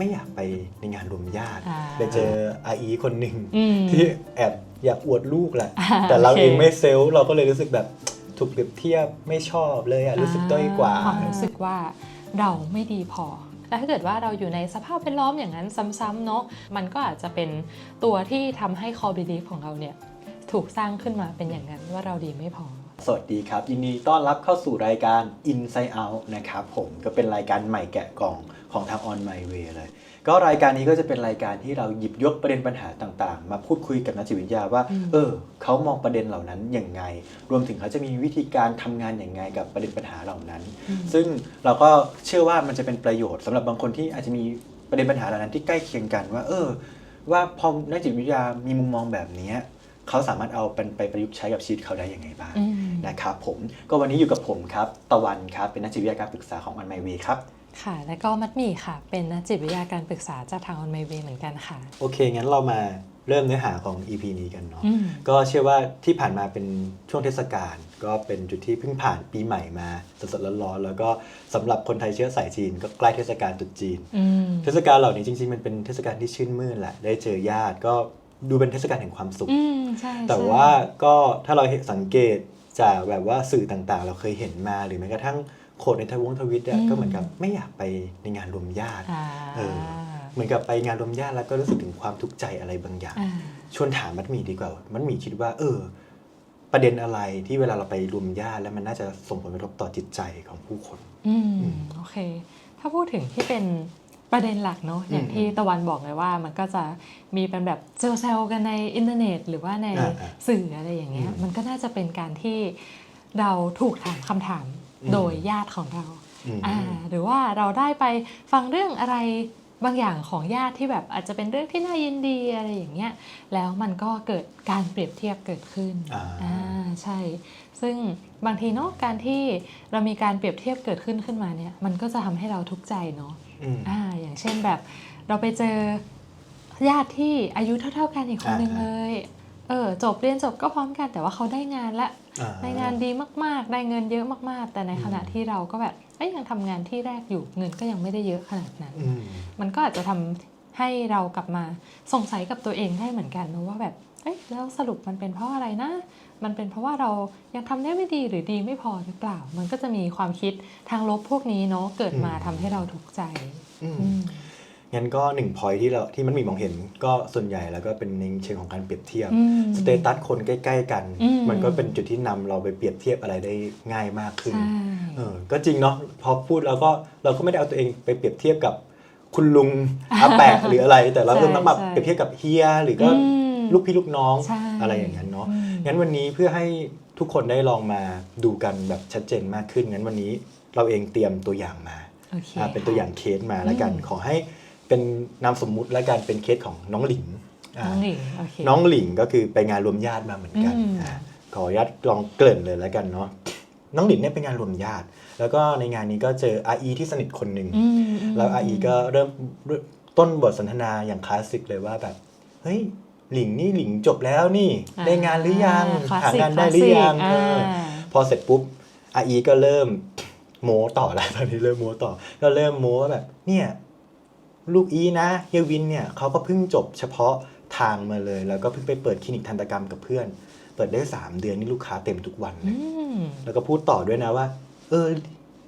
ไม่อยากไปในงานรวมญาติอ่าไปเจออาอีคนหนึ่งอืมที่แอบอยากอวดลูกแหละ อ่าแต่เราโอเค เองไม่เซลล์เราก็เลยรู้สึกแบบถูกเปรียบเทียบไม่ชอบเลยอะรู้สึกด้อยกว่า ความรู้สึกว่าเราไม่ดีพอ แต่ถ้าเกิดว่าเราอยู่ในสภาพแวดล้อมอย่างนั้นซ้ำๆเนาะ มันก็อาจจะเป็นตัวที่ทำให้ core belief ของเราเนี่ย ถูกสร้างขึ้นมาเป็นอย่างนั้นว่าเราดีไม่พอ สวัสดีครับ ยินดีต้อนรับเข้าสู่รายการ Inside Out นะครับผมก็เป็นรายการใหม่แกะกล่องของทาง On My Way เลย ก็รายการนี้ก็จะเป็นรายการที่เราหยิบยกประเด็นปัญหาต่างๆ มาพูดคุยกับนักจิตวิทยาว่าอืมเออเขามองประเด็นเหล่านั้นอย่างไง รวมถึงเขาจะมีวิธีการทำงานอย่างไงกับประเด็นปัญหาเหล่านั้น ซึ่งเราก็เชื่อว่ามันจะเป็นประโยชน์สำหรับบางคนที่อาจจะมีประเด็นปัญหาเหล่านั้นที่ใกล้เคียงกันว่า เออ ว่าพอนักจิตวิทยามีมุมมองแบบนี้เขาสามารถเอาเป็นไปประยุกต์ใช้กับชีวิตเขาได้ยังไงบ้างอืม นะครับผมก็วันนี้อยู่กับผมครับตะวันครับเป็นนักจิตวิทยาการปรึกษาของ On My Way ครับค่ะ แล้วก็มัดหมี่ค่ะ เป็นนักจิตวิทยาการปรึกษาจากทาง On My Way เหมือนกันค่ะ โอเค งั้นเรามาเริ่มเนื้อหาของ EP นี้กันเนาะอืมก็เชื่อว่าที่ผ่านมาเป็นช่วงเทศกาล ก็เป็นจุดที่เพิ่งผ่านปีใหม่มาสดๆร้อนๆแล้วก็สำหรับคนไทยเชื้อสายจีน ก็ใกล้เทศกาลตรุษจีนอืมเทศกาลเหล่านี้จริงๆ มันเป็นเทศกาลที่ชื่นมื่นแหละ ได้เจอญาติก็ดูเป็นเทศกาลแห่งความสุขอืมใช่แต่ใช่ว่าก็ถ้าเราเห็นสังเกต จากแบบว่าสื่อต่างๆ เราเคยเห็นมาหรือแม้กระทั่งโคดในทวงทวิตอะก็เหมือนกับไม่อยากไปในงานรวมญาติอ่าเออเหมือนกับไปงานรวมญาติแล้วก็รู้สึกถึงความทุกข์ใจอะไรบางอย่างอ่าชวนถามมัดหมีดีกว่า มัดหมีคิดว่า เออ ประเด็นอะไรที่เวลาเราไปรวมญาติแล้วมันน่าจะส่งผลกระทบต่อจิตใจของผู้คน อืมอืมโอเค ถ้าพูดถึงที่เป็น ประเด็นหลักเนาะอย่างอืมที่ตะวันบอกเลยว่ามันก็จะมีเป็นแบบเซลล์กันในอินเทอร์เน็ต หรือว่าในอ่าอ่าสื่ออะไรอย่างเงี้ยอืมมันก็น่าจะเป็นการที่เราถูกถามคำถามอืมโดยญาติของเราอืมอ่าหรือว่าเราได้ไปฟังเรื่องอะไร บางอย่างของญาติที่แบบอาจจะเป็นเรื่องที่น่ายินดีอะไรอย่างเงี้ยแล้วมันก็เกิดการเปรียบเทียบเกิดขึ้นอ่าอ่าใช่ ซึ่งบางทีเนาะการที่เรามีการเปรียบเทียบเกิดขึ้นขึ้นมาเนี่ยมันก็จะทำให้เราทุกข์ใจเนาะอืมอ่าอย่างเช่นแบบเราไปเจอญาติที่อายุเท่า ๆ กันอีกคนหนึ่งอ่าเลยเออจบเรียนจบก็พร้อมกันแต่ว่าเขาได้งานละอ่าได้งานดีมาก ๆ ได้เงินเยอะมาก ๆ แต่ในขณะที่เราก็แบบ เอ้ยยังทำงานที่แรกอยู่เงินก็ยังไม่ได้เยอะขนาดนั้นอืมมันก็อาจจะทำให้เรากลับมาสงสัยกับตัวเองได้เหมือนกันนะว่าแบบเอ้ยแล้วสรุปมันเป็นเพราะอะไรนะ มันเป็นเพราะว่าเรายังทำได้ไม่ดีหรือดีไม่พอหรือเปล่า มันก็จะมีความคิดทางลบพวกนี้เนาะเกิดมาอืมทำให้เราทุกข์ใจอืมอืม งั้นก็หนึ่งพอยที่เราที่มันมีมองเห็นก็ส่วนใหญ่แล้วก็เป็นในเชิงของการเปรียบเทียบอืมสเตตัสคนใกล้ ๆ กันอืมมันก็เป็นจุดที่นำเราไปเปรียบเทียบอะไรได้ง่ายมากขึ้นใช่เออก็จริงเนาะพอพูดแล้วก็เราก็ไม่ได้เอาตัวเองไปเปรียบเทียบกับคุณลุงอาแปะหรืออะไร แต่เราใช่เริ่มต้องมาใช่เปรียบเทียบกับเฮียหรือก็อืมลูกพี่ลูกน้องใช่อะไรอย่างนั้นเนาะอืมงั้นวันนี้เพื่อให้ทุกคนได้ลองมาดูกันแบบชัดเจนมากขึ้นงั้นวันนี้เราเองเตรียมตัวอย่างมาโอเคอ่าเป็นตัวอย่างเคสมาแล้วกันอืมขอให้ เป็นนามสมมุติแล้วกันเป็นเคสของน้องหลิงอ่าน้องหลิงโอเคน้องหลิงก็คือไปงานรวมญาติมาเหมือนกันอืมอ่าขออนุญาตลองเกริ่นเลยแล้วกันเนาะน้องหลิงเนี่ยเป็นงานรวมญาติ แล้วก็ในงานนี้ก็เจออาอีที่สนิทคนหนึ่งอืมอืมแล้วอาอีก็เริ่มต้นบทสนทนาอย่างคลาสสิกเลยว่าแบบเฮ้ยหลิงนี่หลิงจบแล้วนี่อ่าได้งานหรือยังคลสหาสิกงานได้หรือยังคลาสสิกเอออ่าพอเสร็จปุ๊บอาอีก็เริ่มโม้ต่อแล้วตอนนี้เริ่มโม้ต่อ ก็เริ่มโม้ว่าแบบเนี่ย ลูกอีนะเฮียวินเนี่ยเขาก็เพิ่งจบเฉพาะทางมาเลย แล้วก็เพิ่งไปเปิดคลินิกทันตกรรมกับเพื่อน เปิดได้ 3 เดือนนี่ลูกค้าเต็มทุกวันเลอืยมแล้วก็พูดต่อด้วยนะว่า เออ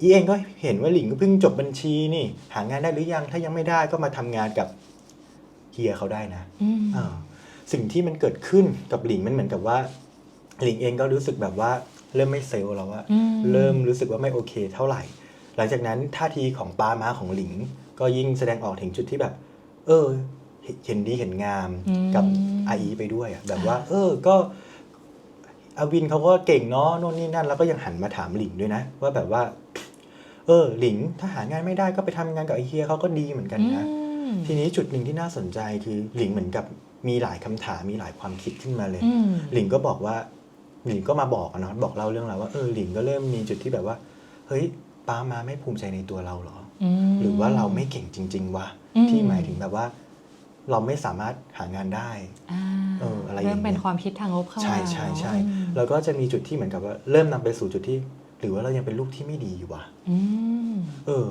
อีเองก็เห็นว่าหลิงก็เพิ่งจบบัญชีนี่ หางานได้หรือยังถ้ายังไม่ได้ก็มาทำงานกับเฮียเขาได้นะอืมอ่าสิ่งที่มันเกิดขึ้นกับหลิงมันเหมือนกับว่า หลิงเองก็รู้สึกแบบว่าเริ่มไม่เซลล์แล้วว่าอืมเริ่มรู้สึกว่าไม่โอเค เท่าไหร่ หลังจากนั้นท่าทีของป้าม้าของหลิง ก็ยิ่งแสดงออกถึงจุดที่แบบ เออ เห็นดีเห็นงามอืมกับอาอีไปด้วยอะแบบว่า เออก็อาวินเขาก็เก่งเนาะโน่นนี่นั่น แล้วก็ยังหันมาถามหลิงด้วยนะ ว่าแบบว่า เออ หลิงถ้าหางานไม่ได้ก็ไปทำงานกับไอเฮียเขาก็ดีเหมือนกันนะอืมทีนี้จุดหนึ่งที่น่าสนใจคือหลิงเหมือนกับมีหลายคำถามมีหลายความคิดขึ้นมาเลยอืมหลิงก็บอกว่า หลิงก็มาบอกอะเนาะบอกเล่าเรื่องราวว่าเออหลิงก็เริ่มมีจุดที่แบบว่า เฮ้ยป้ามาไม่ภูมิใจในตัวเราเหรอม หรือว่าเราไม่เก่งจริง ๆวะอืมที่หมายถึงแบบว่า เราไม่สามารถหางานได้อ่าเอออะไรอย่างเงี้ยเริ่มเป็นความคิดทางลบเข้ามาใช่ใช่ใช่อืมแล้วก็จะมีจุดที่เหมือนกับว่าเริ่มนำไปสู่จุดที่ หรือว่าเรายังเป็นลูกที่ไม่ดีอยู่วะอืมเออ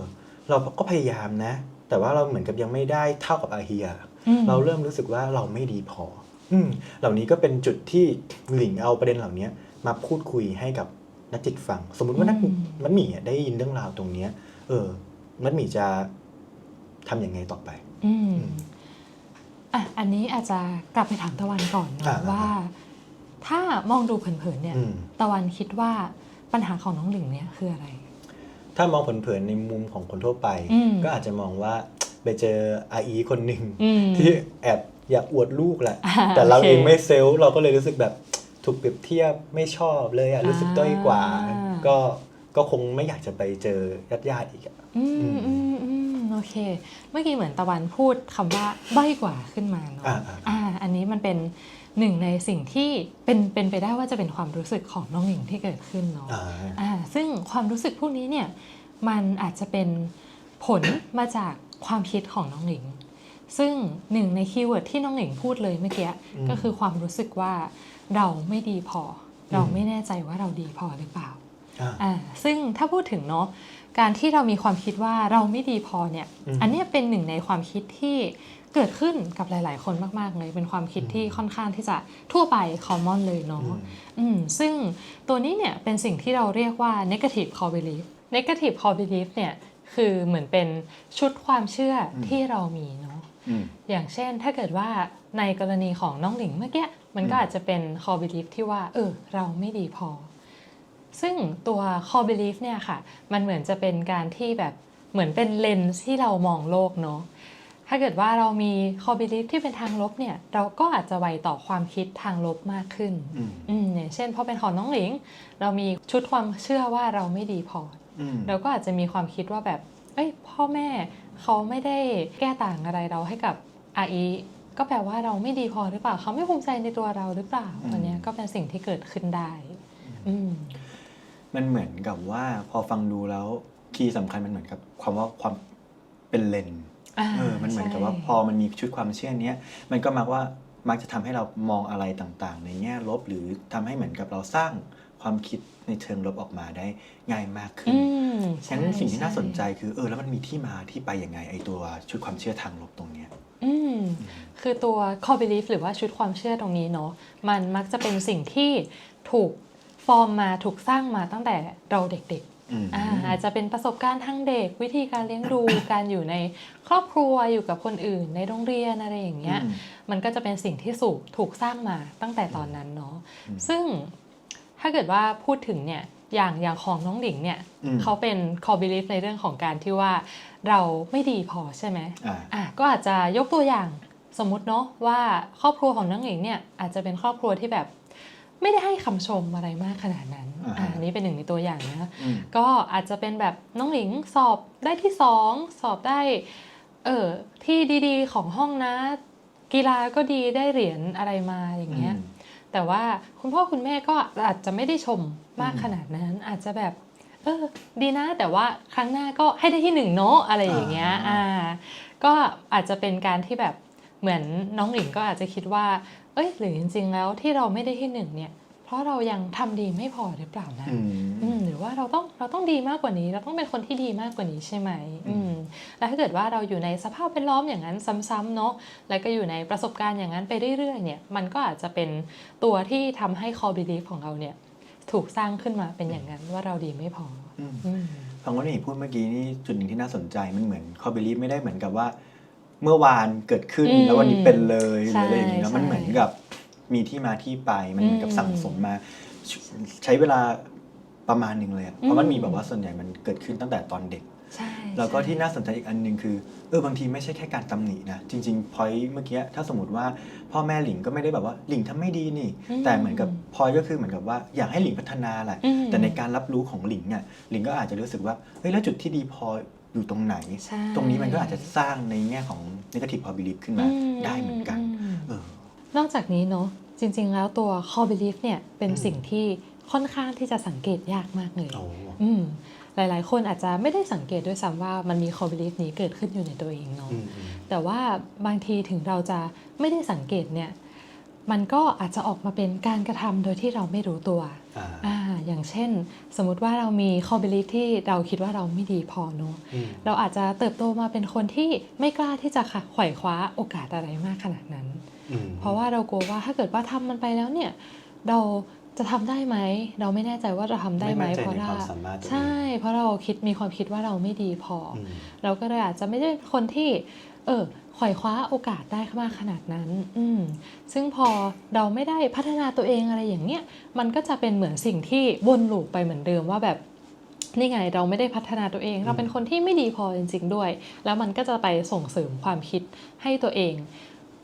เราก็พยายามนะ แต่ว่าเราเหมือนกับยังไม่ได้เท่ากับอาเฮียอืมเราเริ่มรู้สึกว่าเราไม่ดีพอ อืมเหล่านี้ก็เป็นจุดที่หลิงเอาประเด็นเหล่านี้มาพูดคุยให้กับนักจิตฟัง สมมุติว่านักอืมมันหมี่อะได้ยินเรื่องราวตรงเนี้ย เออ มันหมี่จะทำยังไงต่อไปอืมอืมอะอันนี้อาจจะกลับไปถามตะวันก่อนอ่านะว่า ถ้ามองดูเผินๆเนี่ย อืม ตะวันคิดว่าปัญหาของน้องหลิงเนี่ยคืออะไร ถ้ามองเผินๆในมุมของคนทั่วไป อืม ก็อาจจะมองว่าไปเจออาอีคนหนึ่ง อืม ที่แอบอยากอวดลูกแหละ อ่าแต่เราโอเคเองไม่เซลล์เราก็เลยรู้สึกแบบถูกเปรียบเทียบไม่ชอบเลยอะรู้สึกด้อยกว่า อ่า ก็ ก็คงไม่อยากจะไปเจอญาติญาติๆอีกอะอืมอืมอืมโอเค เมื่อกี้เหมือนตะวันพูดคำว่าด้อยกว่าขึ้นมาเนาะอ่าอ่าอ่าอันนี้มันเป็นหนึ่งในสิ่งที่เป็นเป็นไปได้ว่าจะเป็นความรู้สึกของน้องหลิงที่เกิดขึ้นเนาะ อ่าอ่าซึ่งความรู้สึกพวกนี้เนี่ยมันอาจจะเป็นผล มาจากความคิดของน้องหลิง ซึ่งหนึ่งในคีย์เวิร์ดที่น้องหลิงพูดเลยเมื่อกี้อืมก็คือความรู้สึกว่าเราไม่ดีพอ เราอืมไม่แน่ใจว่าเราดีพอหรือเปล่า อ่าอ่าซึ่งถ้าพูดถึงเนาะการที่เรามีความคิดว่าเราไม่ดีพอเนี่ยอืมอันเนี้ยเป็นหนึ่งในความคิดที่เกิดขึ้นกับหลาย ๆ คนมาก ๆ เลย เป็นความคิดที่ค่อนข้างที่จะทั่วไป common เลยเนาะอืมอืมซึ่งตัวนี้เนี่ยเป็นสิ่งที่เราเรียกว่า negative core belief negative core belief เนี่ยคือเหมือนเป็นชุดความเชื่ออมที่เรามีเนาะอืมอย่างเช่นถ้าเกิดว่าในกรณีของน้องหลิงเมื่อกี้มันก็อืมอาจจะเป็น core belief ที่ว่าเออเราไม่ดีพอ ซึ่งตัว core belief เนี่ยค่ะ มันเหมือนจะเป็นการที่แบบเหมือนเป็นเลนส์ที่เรามองโลกเนาะ ถ้าเกิดว่าเรามี core belief ที่เป็นทางลบเนี่ย เราก็อาจจะไวต่อความคิดทางลบมากขึ้นอืมอืมอย่างเช่นพอเป็นของน้องหลิง เรามีชุดความเชื่อว่าเราไม่ดีพออืมเราก็อาจจะมีความคิดว่าแบบ เอ้ยพ่อแม่เขาไม่ได้แก้ต่างอะไรเราให้กับอาอีก็แปลว่าเราไม่ดีพอหรือเปล่า เขาไม่ภูมิใจในตัวเราหรือเปล่าอืมอันเนี้ยก็เป็นสิ่งที่เกิดขึ้นได้ อืม มันเหมือนกับว่าพอฟังดูแล้วคีย์สำคัญมันเหมือนกับความว่าความเป็นเลนส์อ่าเออมันเหมือนกับว่าใช่พอมันมีชุดความเชื่อเนี้ยมันก็มักว่ามักจะทำให้เรามองอะไรต่างๆ ในแง่ลบหรือทำให้เหมือนกับเราสร้างความคิดในเชิงลบออกมาได้ง่ายมากขึ้นอืมฉะนั้นสิ่งที่น่าสนใจช่คือเออแล้วมันมีที่มาที่ไปยังไงไอตัวชุดความเชื่อทางลบตรงเนี้ย อืมคือตัว core belief หรือว่าชุดความเชื่อตรงนี้เนาะมันมักจะเป็นสิ่งที่ถูก ฟอร์มมาถูกสร้างมาตั้งแต่เราเด็กอืมๆอ่าอาจจะเป็นประสบการณ์ทางเด็ก วิธีการเลี้ยงดู การอยู่ในครอบครัวอยู่กับคนอื่น ในโรงเรียนอะไรอย่างเงี้ยอืมมันก็จะเป็นสิ่งที่สูกถูกสร้างมาตั้งแต่ตอนนั้นเนาะอืมซึ่งถ้าเกิดว่าพูดถึงเนี่ยอย่างอย่างของน้องหลิงเนี่ยอืมเขาเป็น core belief ในเรื่องของการที่ว่าเราไม่ดีพอใช่ไหมอ่าอะก็อาจจะยกตัวอย่างสมมติเนาะว่าครอบครัวของน้องหลิงเนี่ยอาจจะเป็นครอบครัวที่แบบ ไม่ได้ให้คำชมอะไรมากขนาดนั้นอ่าฮะอ่าอันนี้เป็นหนึ่งในตัวอย่างนะ อืม ก็อาจจะเป็นแบบน้องหลิงสอบได้ที่สองสอบได้เออที่ดีๆ ของห้องนะ กีฬาก็ดีได้เหรียญอะไรมาอย่างเงี้ย แต่ว่าคุณพ่อคุณแม่ก็อาจจะไม่ได้ชมมากอืมขนาดนั้น อาจจะแบบ เออ ดีนะ แต่ว่าครั้งหน้าก็ให้ได้ที่หนึ่งเนาะอะไรอย่างเงี้ยอ่า อ่า ก็อาจจะเป็นการที่แบบ เหมือนน้องหลิงก็อาจจะคิดว่า เอ้ยหรือจริง ๆ แล้วที่เราไม่ได้ที่หนึ่งเนี่ย เพราะเรายังทำดีไม่พอหรือเปล่านะอืมอืมหรือว่าเราต้องเราต้องดีมากกว่านี้ เราต้องเป็นคนที่ดีมากกว่านี้ใช่ไหมอืมแล้วถ้าเกิดว่าเราอยู่ในสภาพแวดล้อมอย่างนั้นซ้ำๆเนาะแล้วก็อยู่ในประสบการณ์อย่างนั้นไปเรื่อยๆเนี่ยมันก็อาจจะเป็นตัวที่ทำให้ core belief ของเราเนี่ยถูกสร้างขึ้นมาเป็นอย่างนั้นว่าเราดีไม่พออืมอืมฟังว่านี่พูดเมื่อกี้นี่จุดหนึ่งที่น่าสนใจมันเหมือนคอบิลีฟไม่ได้เหมือนกับว่า เมื่อวานเกิดขึ้นอืมแล้ววันนี้เป็นเลยหใช่รืออะไรอย่างเงี้ยใช่มันเหมือนกับมีที่มาที่ไปมันเหมือนกับอืมสั่งสมมาใช้เวลาประมาณหนึ่งเลยอะเพราะมันอืมมีแบบว่าส่วนใหญ่มันเกิดขึ้นตั้งแต่ตอนเด็ก ใช่แล้วก็ใช่ที่น่าสนใจอีกอันหนึ่งคือเออบางทีไม่ใช่แค่การตำหนินะ จริงๆพอยเมื่อกี้ถ้าสมมติว่าพ่อแม่หลิงก็ไม่ได้แบบว่าหลิงทำไม่ดีนี่อืมแต่เหมือนกับพอยก็คือเหมือนกับว่าอยากให้หลิงพัฒนาแหละ อืม แต่ในการรับรู้ของหลิงเนี่ยหลิงก็อาจจะรู้สึกว่าเฮ้ยแล้วจุดที่ดีพอ อยู่ตรงไหน ใช่ตรงนี้มันก็อาจจะสร้างในแง่ของ negative core belief ขึ้นมาได้เหมือนกันอืมเออ นอกจากนี้เนาะจริงๆแล้วตัว core belief เนี่ยเป็นอืม สิ่งที่ค่อนข้างที่จะสังเกตยากมากเลย โอ้ อืมหลายๆ คนอาจจะไม่ได้สังเกตด้วยซ้ำว่ามันมี core belief นี้เกิดขึ้นอยู่ในตัวเองเนาะอืมอืมแต่ว่าบางทีถึงเราจะไม่ได้สังเกตเนี่ย มันก็อาจจะออกมาเป็นการกระทำโดยที่เราไม่รู้ตัวอ่าอ่าอย่างเช่น สมมุติว่าเรามี core belief ที่เราคิดว่าเราไม่ดีพอเนอะอืมเราอาจจะเติบโตมาเป็นคนที่ไม่กล้าที่จะไขว่คว้าโอกาสอะไรมากขนาดนั้นอืมเพราะว่าเรากลัวว่าถ้าเกิดว่าทำมันไปแล้วเนี่ยเราจะทำได้ไหม เราไม่แน่ใจว่าจะทำได้ไหมไม่มั่นใจเพราะในเราความสามารถตัวเองใช่ เพราะเราคิดมีความคิดว่าเราไม่ดีพอออืมเราก็เลยอาจจะไม่ได้เป็นคนที่ เออไขว่คว้าโอกาสได้มากขนาดนั้น อืมซึ่งพอเราไม่ได้พัฒนาตัวเองอะไรอย่างเนี้ย มันก็จะเป็นเหมือนสิ่งที่วนลูปไปเหมือนเดิมว่าแบบนี่ไงเราไม่ได้พัฒนาตัวเอง เราเป็นคนที่ไม่ดีพอจริง ๆ ด้วย แล้วมันก็จะไปส่งเสริมความคิดให้ตัวเอง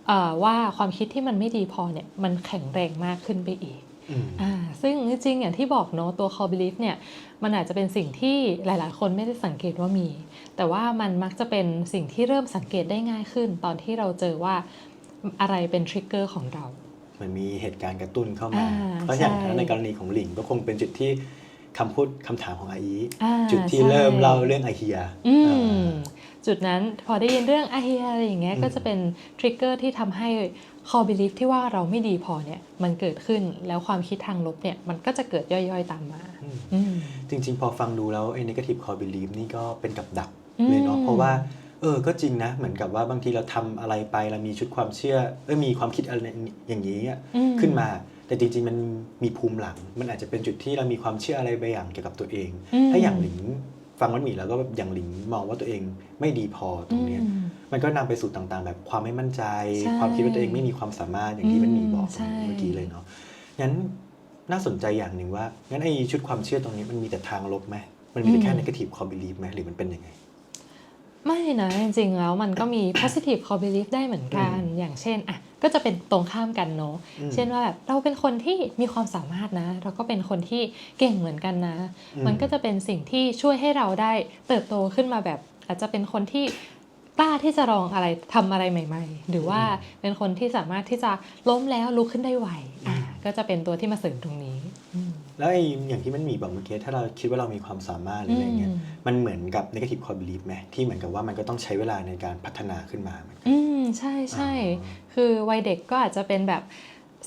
เออว่าความคิดที่มันไม่ดีพอเนี่ยมันแข็งแรงมากขึ้นไปอีก อืมอ่าซึ่งจริงๆอย่างที่บอกเนาะตัว core belief เนี่ยมันอาจจะเป็นสิ่งที่หลาย ๆ คนไม่ได้สังเกตว่ามี แต่ว่ามันมักจะเป็นสิ่งที่เริ่มสังเกตได้ง่ายขึ้น ตอนที่เราเจอว่าอะไรเป็นทริกเกอร์ของเราเหมันมีเหตุการณ์กระตุ้นเข้ามาอ่าเพราะอย่างใช่ในกรณีของหลิงก็คงเป็นจุดที่คำพูดคำถามของอาอีอ่าจุดที่ใช่เริ่มเล่าเรื่องอาเฮียอือ่าม จุดนั้นพอได้ยินเรื่องอาเฮียอะไรอย่างเงี้ยอืมก็จะเป็นทริกเกอร์ที่ทำให้ core belief ที่ว่าเราไม่ดีพอเนี่ยมันเกิดขึ้นแล้วความคิดทางลบเนี่ยมันก็จะเกิดย่อยๆตามมาอืมอืมจริง ๆ พอฟังดูแล้วไอ้ negative core belief นี่ก็เป็นกับดักอืมเลยเนาะเพราะว่าเออ ก็จริงนะ เหมือนกับว่าบางทีเราทำอะไรไปเรามีชุดความเชื่อเออมีความคิดอะไรอย่างนี้อะอืมขึ้นมา แต่จริง ๆ มันมีภูมิหลัง มันอาจจะเป็นจุดที่เรามีความเชื่ออะไรบางอย่างเกี่ยวกับตัวเองอืมถ้าอย่างหลิง ฟังมันหมีแล้วก็แบบอย่างหลิงมองว่าตัวเองไม่ดีพอตรงเนี้ยอืมมันก็นำไปสู่ต่างๆ แบบความไม่มั่นใจใช่ความคิดว่าตัวเองไม่มีความสามารถอย่างที่มันหมีบอกใช่เมื่อกี้เลยเนาะงั้นน่าสนใจอย่างหนึ่งว่างั้นไอ้ชุดความเชื่อตรงนี้มันมีแต่ทางลบไหมมันมีแต่แค่ negative core belief ไหมหรือมันเป็นยังไง ไม่นะจริงๆแล้วมันก็มี positive core belief ได้เหมือนกัน อย่างเช่นอะก็จะเป็นตรงข้ามกันเนาะอืมเช่นว่าแบบเราเป็นคนที่มีความสามารถนะ เราก็เป็นคนที่เก่งเหมือนกันนะอืมมันก็จะเป็นสิ่งที่ช่วยให้เราได้เติบโตขึ้นมาแบบ อาจจะเป็นคนที่กล้าที่จะลองอะไรทำอะไรใหม่ ๆ หรือว่าเป็นคนที่สามารถที่จะล้มแล้วลุกขึ้นได้ไวอะก็จะเป็นตัวที่มาเสริมตรงนี้อืม แล้วไอ้อย่างที่มันมีบอกเมื่อกี้ถ้าเราคิดว่าเรามีความสามารถหรืออะไรเงี้ยอืมมันเหมือนกับ negative core belief ไหมที่เหมือนกับว่ามันก็ต้องใช้เวลาในการพัฒนาขึ้นมาเหมือนกันอืมใช่ใช่อ๋อคือวัยเด็กก็อาจจะเป็นแบบ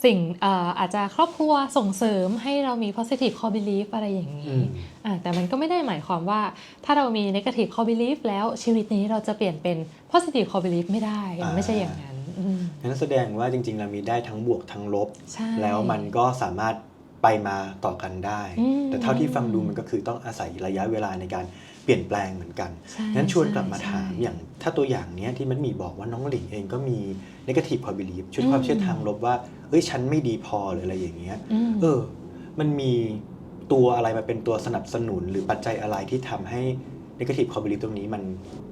สิ่งเอ่ออาจจะครอบครัวส่งเสริมให้เรามี positive core belief อะไรอย่างอืนี้มอ่าแต่มันก็ไม่ได้หมายความว่าถ้าเรามี negative core belief แล้วชีวิตนี้เราจะเปลี่ยนเป็น positive core belief ไม่ได้อ่าไม่ใช่อย่างนั้นอืมงั้นแสดงว่าจริงๆเรามีได้ทั้งบวกทั้งลบใช่แล้วมันก็สามารถ ไปมาต่อกันได้อืมแต่เท่าที่ฟังดูมันก็คือต้องอาศัยระยะเวลาในการเปลี่ยนแปลงเหมือนกันใช่งั้นชวนกลับมาใช่ถามใช่อย่างถ้าตัวอย่างเนี้ยที่มันมีบอกว่าน้องหลิงเองก็มี negative core belief ชุดความอืมเชื่อทางลบว่า เอ้ยฉันไม่ดีพอหรืออะไรอย่างเงี้ยอืมเออ มันมีตัวอะไรมาเป็นตัวสนับสนุนหรือปัจจัยอะไรที่ทำให้ negative core belief ตรงนี้มัน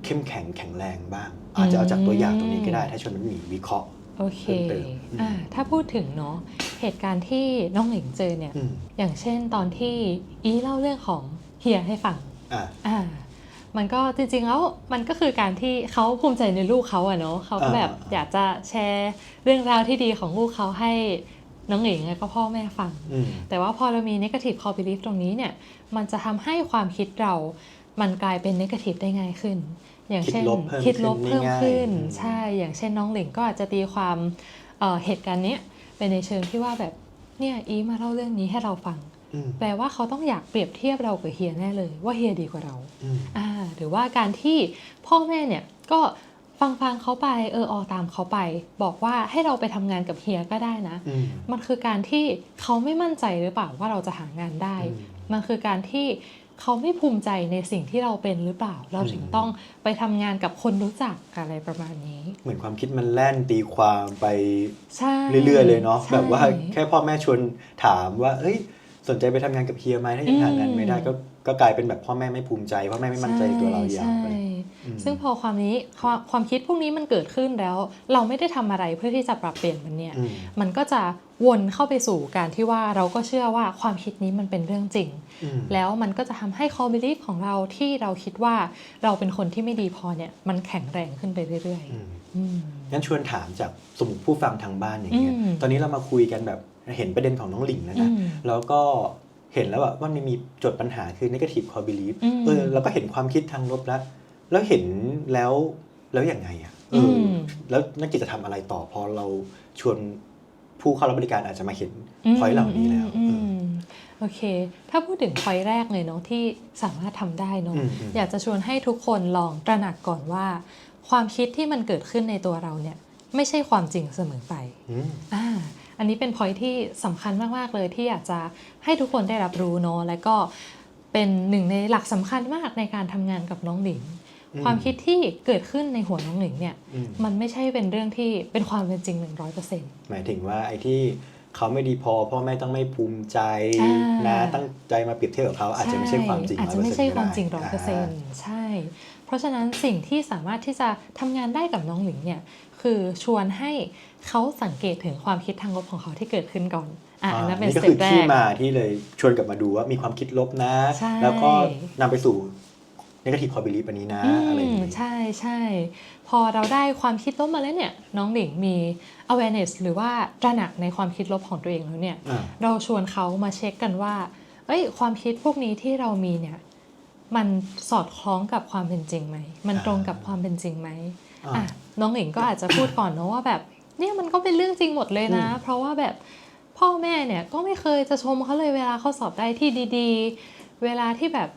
เข้มแข็งแข็งแรงบ้าง อาจจะเอาจากตัวอย่างตรงนี้ก็ได้ ถ้าชวนมันมีวิเคราะห์ โอเคเพิ่มเติมอืมอ่าถ้าพูดถึงเนาะเหตุการณ์ที่น้องหลิงเจอเนี่ยอืมอย่างเช่นตอนที่อีเล่าเรื่องของเฮียให้ฟังอะอ่ามันก็จริงๆแล้วมันก็คือการที่เขาภูมิใจในลูกเขาอะเนาะเขาก็แบบอ่าอยากจะแชร์เรื่องราวที่ดีของลูกเขาให้น้องหญิงแล้วก็พ่อแม่ฟังอืมแต่ว่าพอเรามี negative core belief ตรงนี้เนี่ย มันจะทำให้ความคิดเรา มันกลายเป็น negative ได้ง่ายขึ้น อย่างเช่นคิดลบเพิ่มคิดลบขึ้นเพิ่มง่ายๆขึ้นอืมใช่ อย่างเช่นน้องหลิงก็อาจจะตีความเอ่อเหตุการณ์เนี้ยเป็นในเชิงที่ว่าแบบเนี่ยอีมาเล่าเรื่องนี้ให้เราฟังอืมแปลว่าเขาต้องอยากเปรียบเทียบเรากับเฮียแน่เลยว่าเฮียดีกว่าเราอืมอ่าหรือว่าการที่พ่อแม่เนี่ยก็ฟังฟังเขาไปเอออตามเขาไป บอกว่าให้เราไปทำงานกับเฮียก็ได้นะอืมมันคือการที่เขาไม่มั่นใจหรือเปล่าว่าเราจะหางานได้อืมมันคือการที่ เขาไม่ภูมิใจในสิ่งที่เราเป็นหรือเปล่า เราถึงอืมต้องไปทำงานกับคนรู้จักอะไรประมาณนี้ เหมือนความคิดมันแล่นตีความไปใช่เรื่อยๆเลยเนาะใช่แบบว่าแค่พ่อแม่ชวนถามว่า เอ้ย สนใจไปทำงานกับเฮียไหมถ้ายังหางานไม่ได้ก็ก็กลายเป็นแบบพ่อแม่ไม่ภูมิใจพ่อแม่ไม่มั่นใจในตัวเราอย่างไปใช่อืม ซึ่งพอความนี้ความความคิดพวกนี้มันเกิดขึ้นแล้ว เราไม่ได้ทำอะไรเพื่อที่จะปรับเปลี่ยนมันเนี่ยอืมมันก็จะวนเข้าไปสู่การที่ว่าเราก็เชื่อว่าความคิดนี้มันเป็นเรื่องจริงอืมแล้วมันก็จะทำให้ core belief ของเราที่เราคิดว่าเราเป็นคนที่ไม่ดีพอเนี่ยมันแข็งแรงขึ้นไปเรื่อยอืมๆอืมงั้นชวนถามจากสมมติผู้ฟังทางบ้านอย่างเงี้ยอืมตอนนี้เรามาคุยกันแบบเห็นประเด็นของน้องหลิงแล้วนะอืมแล้วก็เห็นแล้วแบบว่ามันมีโจทย์ปัญหาคือ negative core belief อืมเออเราก็เห็นความคิดทางลบแล้ว แล้วเห็นแล้วแล้วอย่างไงอะเอออม แล้วนักกิจจะทำอะไรต่อพอเราชวนผู้เข้ารับบริการอาจจะมาเห็นพอยต์เหล่านี้แล้วอืเอมออืมโอเค ถ้าพูดถึงพอยต์แรกเลยเนาะที่สามารถทำได้เนาะอืมอืมอยากจะชวนให้ทุกคนลองตระหนักก่อนว่า ความคิดที่มันเกิดขึ้นในตัวเราเนี่ย ไม่ใช่ความจริงเสมอไปอืม อ่าอันนี้เป็นพอยที่สำคัญมากๆเลยที่อยากจะให้ทุกคนได้รับรู้เนาะและก็เป็นหนึ่งในหลักสำคัญมากในการทำงานกับน้องหลิงอืม ความคิดที่เกิดขึ้นในหัวน้องหลิงเนี่ยอืมมันไม่ใช่เป็นเรื่องที่เป็นความเป็นจริง 100%หมายถึงว่าไอ้ที่เขาไม่ดีพอพ่อแม่ต้องไม่ภูมิใจอ่านนะตั้งใจมาเปรียบเทียบกับเขาอาจจะไม่ใช่ความจริงอาจจะไม่ใช่ความจริง100%ร้อยเปอร์เซ็นต์ใช่ เพราะฉะนั้นสิ่งที่สามารถที่จะทำงานได้กับน้องหลิงเนี่ยคือชวนให้เขาสังเกตถึงความคิดทางลบของเขาที่เกิดขึ้นก่อนอะอ่าอันนั้นเป็นนี่สก็เต็คืปอแรที่กมาที่เลยชวนกลับมาดูว่ามีความคิดลบนะใช่แล้วก็นำไปสู่ negative core belief อันนี้นะอือะไรอย่างมนี้ใช่ใช่พอเราได้ความคิดลบมาแล้วเนี่ยน้องหลิงมี awareness หรือว่าตระหนักในความคิดลบของตัวเองแล้วเนี่ยอ่าเราชวนเขามาเช็คกันว่าเอ้ยความคิดพวกนี้ที่เรามีเนี่ยมันสอดคล้องกับความเป็นจริงไหม มันตรงกับความเป็นจริงไหมอ่าอะน้องหลิงก็อาจจะพูดก่อนเนอะว่าแบบเนี่ยมันก็เป็นเรื่องจริงหมดเลยนะอืมเพราะว่าแบบพ่อแม่เนี่ยก็ไม่เคยจะชมเขาเลยเวลาเขาสอบได้ที่ดี ๆ เวลาที่แบบ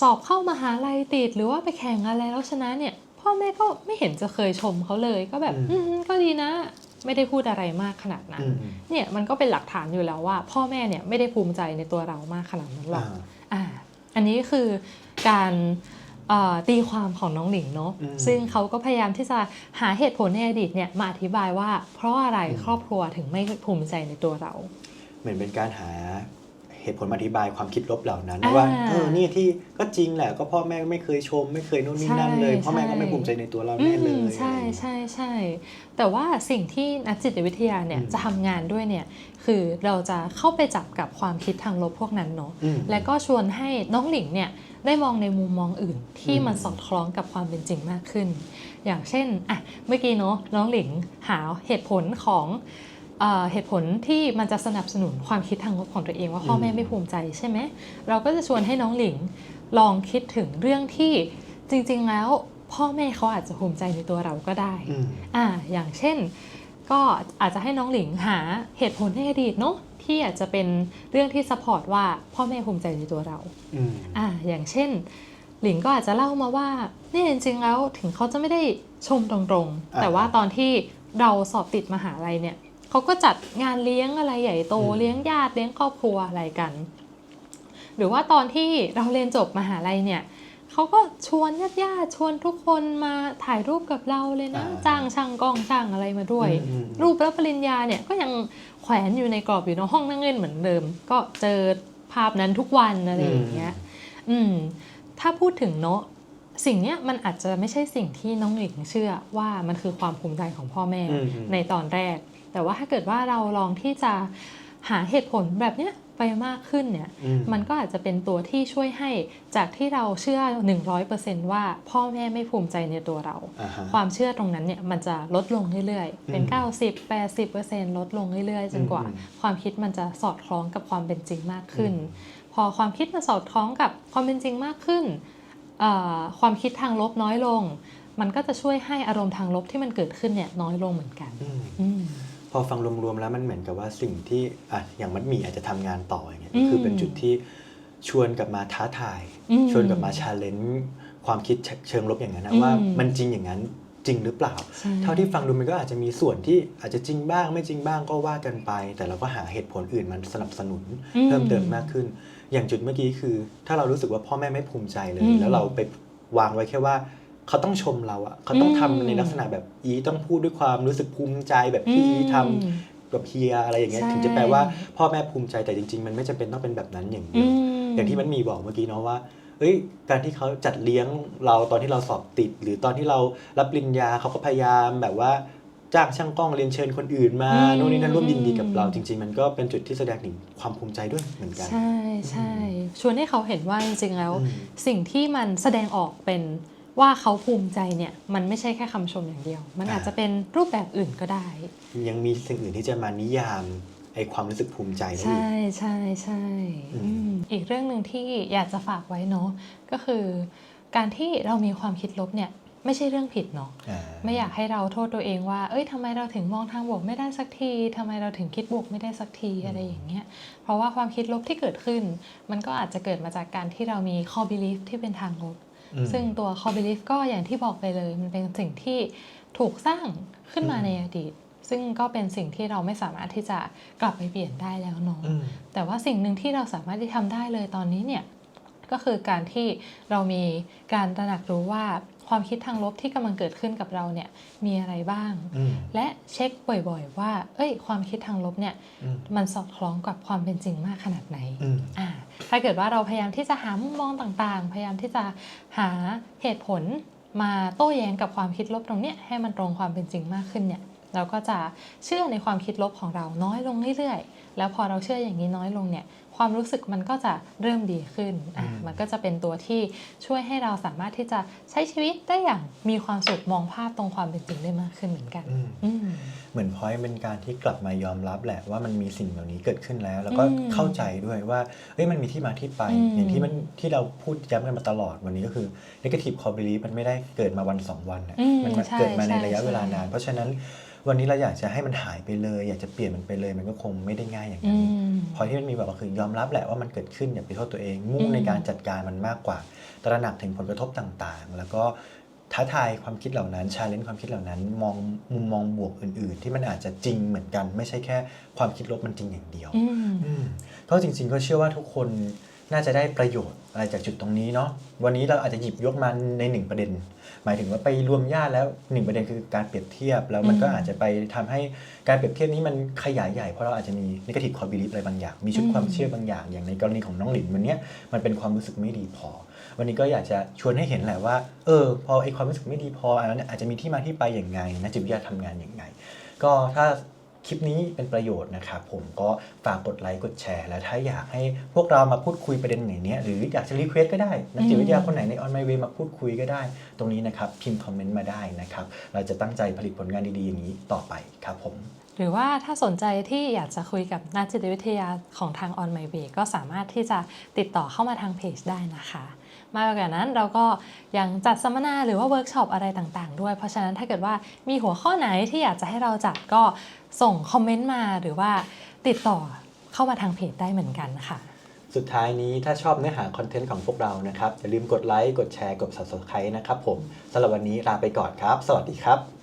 สอบเข้ามหาลัยติดหรือว่าไปแข่งอะไรแล้วชนะเนี่ย พ่อแม่ก็ไม่เห็นจะเคยชมเขาเลยก็แบบ อืมอืมก็ดีนะ ไม่ได้พูดอะไรมากขนาดนั้นอืมเนี่ยมันก็เป็นหลักฐานอยู่แล้วว่า พ่อแม่เนี่ยไม่ได้ภูมิใจในตัวเรามากขนาดนั้นหรอกอ่าอ่าอันนี้คือการเอ่อตีความของน้องหลิงเนาะอืมซึ่งเขาก็พยายามที่จะหาเหตุผลในอดีตเนี่ยมาอธิบายว่า เพราะอะไรอืมครอบครัวถึงไม่ภูมิใจในตัวเรา เหมือนเป็นการหา เหตุผลมาอธิบายความคิดลบเหล่านั้นอ่าว่าเออเนี่ยที่ก็จริงแหละก็พ่อแม่ไม่เคยชม ไม่เคยนู่นนี่นั่นเลยใช่พ่อแม่ก็ไม่ใช่ภูมิใจในตัวเราแน่เลยอืมใช่ใช่ใช่แต่ว่าสิ่งที่นักจิตวิทยาเนี่ยอืมจะทำงานด้วยเนี่ยคือเราจะเข้าไปจับกับความคิดทางลบพวกนั้นเนาะอืมและก็ชวนให้น้องหลิงเนี่ยได้มองในมุมมองอื่นที่อืมมันสอดคล้องกับความเป็นจริงมากขึ้น อย่างเช่นอะเมื่อกี้เนาะน้องหลิงหาเหตุผลของ เอ่อเหตุผลที่มันจะสนับสนุนความคิดทางลบของตัวเองว่าพ่อแม่ไม่ภูมิใจใช่ไหมเราก็จะชวนให้น้องหลิงลองคิดถึงเรื่องที่จริง ๆ แล้วพ่อแม่เขาอาจจะภูมิใจในตัวเราก็ได้อืมอ่าอย่างเช่น ก็อาจจะให้น้องหลิงหาเหตุผลในอดีตเนาะที่อาจจะเป็นเรื่องที่ซัพพอร์ตว่าพ่อแม่ภูมิใจในตัวเราอืมอ่าอย่างเช่น หลิงก็อาจจะเล่ามาว่าเนี่ยจริง ๆ แล้วถึงเขาจะไม่ได้ชมตรงๆอ่าแต่ว่าตอนที่เราสอบติดมหาลัยเนี่ย เขาก็จัดงานเลี้ยงอะไรใหญ่โตอืมเลี้ยงญาติเลี้ยงครอบครัวอะไรกัน หรือว่าตอนที่เราเรียนจบมหาลัยเนี่ยเขาก็ชวนญาติญาติๆชวนทุกคนมาถ่ายรูปกับเราเลยนะจ้างช่างกล้องช่างอะไรมาด้วยอืมอืมรูปรับปริญญาเนี่ยก็ยังแขวนอยู่ในกรอบอยู่ในห้องนั่งเล่นเหมือนเดิม ก็เจอภาพนั้นทุกวันอะไรอย่างเงี้ยอืมถ้าพูดถึงเนาะสิ่งเนี้ยมันอาจจะไม่ใช่สิ่งที่น้องหลิงเชื่อว่ามันคือความภูมิใจของพ่อแม่อืมอืมในตอนแรก แต่ว่าถ้าเกิดว่าเราลองที่จะหาเหตุผลแบบเนี้ยไปมากขึ้นเนี่ยอืมมันก็อาจจะเป็นตัวที่ช่วยให้จากที่เราเชื่อ 100%ว่าพ่อแม่ไม่ภูมิใจในตัวเราอ่าฮะความเชื่อตรงนั้นเนี่ยมันจะลดลงเรื่อยๆ เป็นอืม90 80ลดลงเรื่อยๆ จนกว่าอืมความคิดมันจะสอดคล้องกับความเป็นจริงมากขึ้นอืมพอความคิดมันสอดคล้องกับความเป็นจริงมากขึ้นเอ่อความคิดทางลบน้อยลง มันก็จะช่วยให้อารมณ์ทางลบที่มันเกิดขึ้นเนี่ยน้อยลงเหมือนกันอืมอืม พอฟังรวมๆแล้วมันเหมือนกับว่าสิ่งที่อะอย่างมัดหมี่อาจจะทำงานต่ออย่างเงี้ยอืมคือเป็นจุดที่ชวนกลับมาท้าทาย อืมชวนกลับมาชาเลนจ์ความคิดเชิงลบอย่างนั้นนะอืม ว่ามันจริงอย่างนั้นจริงหรือเปล่า ใช่ เท่าที่ฟังดูมันก็อาจจะมีส่วนที่อาจจะจริงบ้างไม่จริงบ้างก็ว่ากันไป แต่เราก็หาเหตุผลอื่นมันสนับสนุนอืมเพิ่มเติมมากขึ้น อย่างจุดเมื่อกี้คือ ถ้าเรารู้สึกว่าพ่อแม่ไม่ภูมิใจเลย อืมแล้วเราไปวางไว้แค่ว่า เขาต้องชมเราอะเขาต้องทำอืมในลักษณะแบบอีต้องพูดด้วยความรู้สึกภูมิใจแบบที่อีทำอืมกับเฮียอะไรอย่างเงี้ยใช่ถึงจะแปลว่าพ่อแม่ภูมิใจแต่จริง ๆ มันไม่จำเป็นต้องเป็นแบบนั้นอย่างเดีอืยวมอย่างที่มันมีบอกเมื่อกี้เนาะว่าเอ้ยการที่เขาจัดเลี้ยงเราตอนที่เราสอบติด หรือตอนที่เรารับปริญญาเขาก็พยายามแบบว่าจ้างช่างกล้องเรียนเชิญคนอื่นมาอืมโน่นนี่นั่นร่วมยินดีกับเราจริง ๆ มันก็เป็นจุดที่แสดงถึงความภูมิใจด้วยเหมือนกัน ใช่ใช่ชวนให้เขาเห็นว่าจริงๆแล้วอืมสิ่งที่มันแสดงออกเป็น ว่าเขาภูมิใจเนี่ยมันไม่ใช่แค่คำชมอย่างเดียว มันอ่าอาจจะเป็นรูปแบบอื่นก็ได้ ยังมีสิ่งอื่นที่จะมานิยามไอความรู้สึกภูมิใจได้อีกใช่ใช่ใช่อืมอืมอีกเรื่องหนึ่งที่อยากจะฝากไว้เนาะก็คือการที่เรามีความคิดลบเนี่ยไม่ใช่เรื่องผิดเนาะอ่าไม่อยากให้เราโทษตัวเองว่า เอ้ยทำไมเราถึงมองทางบวกไม่ได้สักทีทำไมเราถึงคิดบวกไม่ได้สักทีอะไรอย่างเงี้ย เพราะว่าความคิดลบที่เกิดขึ้น มันก็อาจจะเกิดมาจากการที่เรามี core belief ที่เป็นทางลบอืม ซึ่งตัว core belief ก็อย่างที่บอกไปเลย มันเป็นสิ่งที่ถูกสร้างขึ้นมาอืมในอดีต ซึ่งก็เป็นสิ่งที่เราไม่สามารถที่จะกลับไปเปลี่ยนได้แล้วเนาะอืมแต่ว่าสิ่งหนึ่งที่เราสามารถที่ทำได้เลยตอนนี้เนี่ยก็คือการที่เรามีการตระหนักรู้ว่า ความคิดทางลบที่กำลังเกิดขึ้นกับเราเนี่ยมีอะไรบ้างอืมและเช็คบ่อยๆ ว่า เอ้ย ความคิดทางลบเนี่ยอืมมันสอดคล้องกับความเป็นจริงมากขนาดไหนอืมอ่าถ้าเกิดว่าเราพยายามที่จะหามุมมองต่างๆ พยายามที่จะหาเหตุผลมาโต้แย้งกับความคิดลบตรงเนี้ยให้มันตรงความเป็นจริงมากขึ้นเนี่ยเราก็จะเชื่อในความคิดลบของเราน้อยลงเรื่อยๆ แล้วพอเราเชื่ออย่างนี้น้อยลงเนี่ย ความรู้สึกมันก็จะเริ่มดีขึ้นอะอืมมันก็จะเป็นตัวที่ช่วยให้เราสามารถที่จะใช้ชีวิตได้อย่างมีความสุขมองภาพตรงความเป็นจริงได้มากขึ้นเหมือนกันอืมอืมเหมือนพอยเป็นการที่กลับมายอมรับแหละว่ามันมีสิ่งเหล่านี้เกิดขึ้นแล้ว แล้วก็อืมเข้าใจด้วยว่าเอ้ยมันมีที่มาที่ไปอืมอย่างที่มันที่เราพูดย้ำกันมาตลอดวันนี้ก็คือ negative core belief มันไม่ได้เกิดมาวันสองวันน่ะอืมมันมาใช่เกิดมาในใช่ระยะเวลานานใช่เพราะฉะนั้นวันนี้เราอยากจะให้มันหายไปเลย อยากจะเปลี่ยนมันไปเลย มันก็คงไม่ได้ง่ายอย่างอืนั้นมพอที่มันมีแบบว่าคือยอมรับแหละว่ามันเกิดขึ้นอย่าไปโทษตัวเอง มุ่งอืมในการจัดการมันมากกว่า ตระหนักถึงผลกระทบต่างๆ แล้วก็ท้าทายความคิดเหล่านั้นชาเลนจ์ความคิดเหล่านั้น มองมุมมองบวกอื่น ๆ ที่มันอาจจะจริงเหมือนกัน ไม่ใช่แค่ความคิดลบมันจริงอย่างเดียวอืมอืมก็จริง ๆ ก็เชื่อว่าทุกคน น่าจะได้ประโยชน์อะไรจากจุดตรงนี้เนาะวันนี้เราอาจจะหยิบยกมาในหนึ่งประเด็น หมายถึงว่าไปรวมญาติแล้วหนึ่งประเด็นคือการเปรียบเทียบ แล้วมันก็อาจจะไปทำให้การเปรียบเทียบนี้มันขยายใหญ่เพราะเราอาจจะมีนิเกทีฟคอบิลิฟอะไรบางอย่าง มีชุดความเชื่อบางอย่าง อย่างในกรณีของน้องหลินวันนี้มันเป็นความรู้สึกไม่ดีพอ วันนี้ก็อยากจะชวนให้เห็นแหละว่าเออพอไอความรู้สึกไม่ดีพออันนั้นอาจจะมีที่มาที่ไปอย่างไงนักจิตวิทยาทำงานอย่างไง ก็ถ้า คลิปนี้เป็นประโยชน์นะครับผมก็ฝากกดไลค์กดแชร์ แล้วถ้าอยากให้พวกเรามาพูดคุยประเด็นไหนเนี้ยหรืออยากจะรีเควสก็ได้ นักจิตวิทยาคนไหนในออนไ y เวมาพูดคุยก็ได้ ตรงนี้นะครับพิมพ์คอมเมนต์มาได้นะครับเราจะตั้งใจผลิตผลงานดีๆอย่างนี้ต่อไปครับผม หรือว่าถ้าสนใจที่อยากจะคุยกับนักจิตวิทยาของทาง On My Way ก็สามารถที่จะติดต่อเข้ามาทางเพจได้นะคะ มากกว่านั้นเราก็ยังจัดสัมมนาหรือว่าเวิร์กช็อปอะไรต่างๆ ด้วย เพราะฉะนั้นถ้าเกิดว่ามีหัวข้อไหนที่อยากจะให้เราจัดก็ ส่งคอมเมนต์มาหรือว่าติดต่อเข้ามาทางเพจได้เหมือนกันค่ะ สุดท้ายนี้ถ้าชอบเนื้อหาคอนเทนต์ของพวกเรานะครับ อย่าลืมกดไลค์ กดแชร์ กด subscribe นะครับผมสำหรับวันนี้ลาไปก่อนครับ สวัสดีครับ